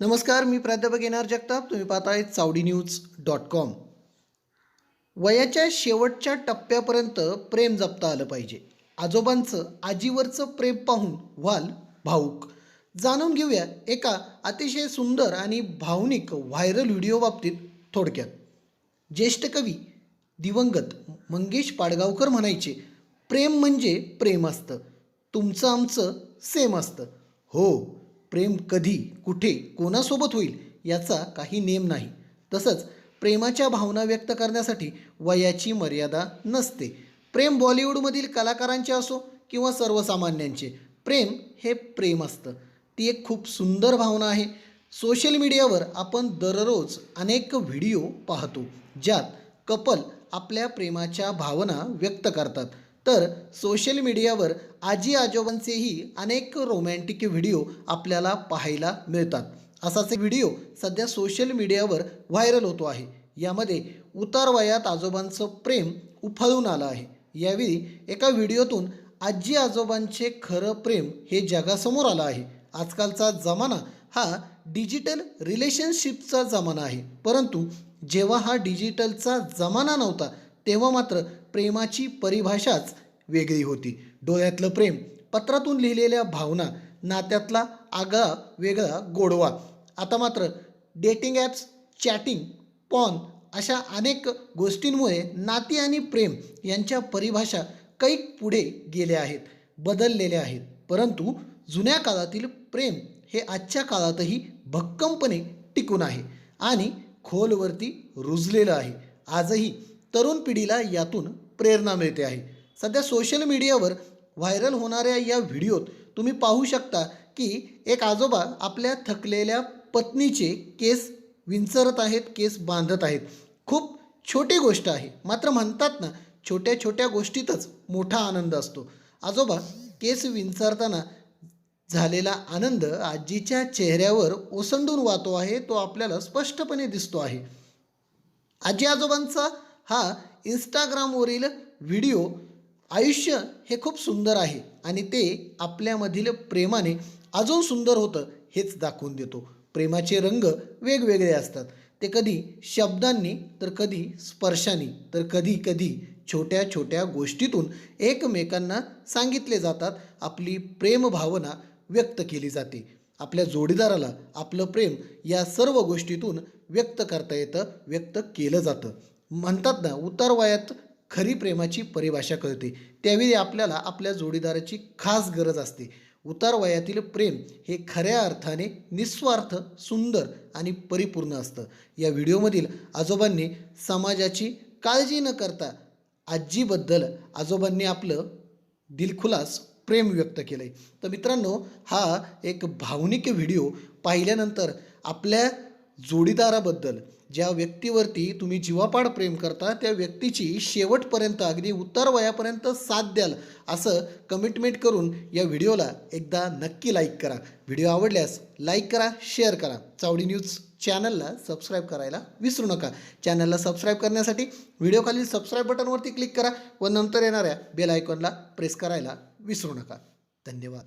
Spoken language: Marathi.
नमस्कार मी प्राध्यापक येणार जगताप. तुम्ही पाहताय चावडी न्यूज डॉट कॉम. वयाच्या शेवटच्या टप्प्यापर्यंत प्रेम जपता आलं पाहिजे. आजोबांचं आजीवरचं प्रेम पाहून व्हाल भाऊक जाणून घेऊया एका अतिशय सुंदर आणि भावनिक व्हायरल व्हिडिओ बाबतीत थोडक्यात. ज्येष्ठ कवी दिवंगत मंगेश पाडगावकर म्हणायचे प्रेम म्हणजे प्रेम असतं. तुमचं आमचं सेम असतं. हो प्रेम कधी कुठे कोणासोबत होईल याचा काही नेम नाही. तसंच प्रेमाच्या भावना व्यक्त करण्यासाठी वयाची मर्यादा नसते. प्रेम बॉलिवूडमधील कलाकारांचे असो किंवा सर्वसामान्यांचे प्रेम हे प्रेम असतं. ती एक खूप सुंदर भावना आहे. सोशल मीडियावर आपण दररोज अनेक व्हिडिओ पाहतो ज्यात कपल आपल्या प्रेमाच्या भावना व्यक्त करतात. तर सोशल मीडियावर आजी आजोबांचेही अनेक रोमॅन्टिक व्हिडिओ आपल्याला पाहायला मिळतात. असाच एक व्हिडिओ सध्या सोशल मीडियावर व्हायरल होतो आहे. यामध्ये उतार वयात आजोबांचं प्रेम उफाळून आलं आहे. यावेळी एका व्हिडिओतून आजी आजोबांचे खरं प्रेम हे जगासमोर आलं आहे. आजकालचा जमाना हा डिजिटल रिलेशनशिपचा जमाना आहे. परंतु जेव्हा हा डिजिटलचा जमाना नव्हता तेव्हा मात्र प्रेमाची परिभाषाच वेगळी होती. डोळ्यातलं प्रेम पत्रातून लिहिलेल्या भावना नात्यातला आगळा वेगळा गोडवा. आता मात्र डेटिंग ॲप्स चॅटिंग पॉन अशा अनेक गोष्टींमुळे नाती आणि प्रेम यांच्या परिभाषा कैक पुढे गेल्या आहेत बदललेल्या आहेत. परंतु जुन्या काळातील प्रेम हे आजच्या काळातही भक्कमपणे टिकून आहे आणि खोलवरती रुजलेलं आहे. आजही तरुण पिढीला यातून प्रेरणा मिळते आहे. सध्या सोशल मीडियावर व्हायरल होणाऱ्या या व्हिडिओत तुम्ही पाहू शकता की एक आजोबा आपल्या थकलेल्या पत्नीचे केस विंचरत आहेत केस बांधत आहेत. खूप छोटी गोष्ट आहे. मात्र म्हणतात ना छोट्या छोट्या गोष्टीतच मोठा आनंद असतो. आजोबा केस विंचरताना झालेला आनंद आजीच्या चेहऱ्यावर ओसंडून वाहतो आहे तो आपल्याला स्पष्टपणे दिसतो आहे. आजी आजोबांचा हा इंस्टाग्रामवरील व्हिडिओ आयुष्य हे खूप सुंदर आहे आणि ते आपल्यामधील प्रेमाने अजून सुंदर होतं हेच दाखवून देतो. प्रेमाचे रंग वेगवेगळे असतात. ते कधी शब्दांनी तर कधी स्पर्शाने तर कधी कधी छोट्या छोट्या गोष्टीतून एकमेकांना सांगितले जातात. आपली प्रेम भावना व्यक्त केली जाते. आपल्या जोडीदाराला आपलं प्रेम या सर्व गोष्टीतून व्यक्त करता येतं व्यक्त केलं जातं. म्हणतात ना उतार वयात खरी प्रेमाची परिभाषा कळते. त्यावेळी आपल्याला आपल्या जोडीदाराची खास गरज असते. उतार वयातील प्रेम हे खऱ्या अर्थाने निस्वार्थ सुंदर आणि परिपूर्ण असतं. या व्हिडिओमधील आजोबांनी समाजाची काळजी न करता आजीबद्दल आजोबांनी आपलं दिलखुलास प्रेम व्यक्त केलं आहे तर मित्रांनो हा एक भावनिक व्हिडिओ पाहिल्यानंतर आपल्या जोडीदाराबद्दल. ज्या व्यक्तीवरती तुम्ही जीवापाड प्रेम करता त्या व्यक्तीची शेवटपर्यंत अगदी उत्तर वयापर्यंत साथ द्याल असं कमिटमेंट करून या व्हिडिओला एकदा नक्की लाईक करा. व्हिडिओ आवडल्यास लाईक करा शेअर करा. चावडी न्यूज चॅनलला सबस्क्राईब करायला विसरू नका. चॅनलला सबस्क्राईब करण्यासाठी व्हिडिओखालील सबस्क्राईब बटनवरती क्लिक करा व नंतर येणाऱ्या बेल आयकॉनला प्रेस करायला विसरू नका. धन्यवाद.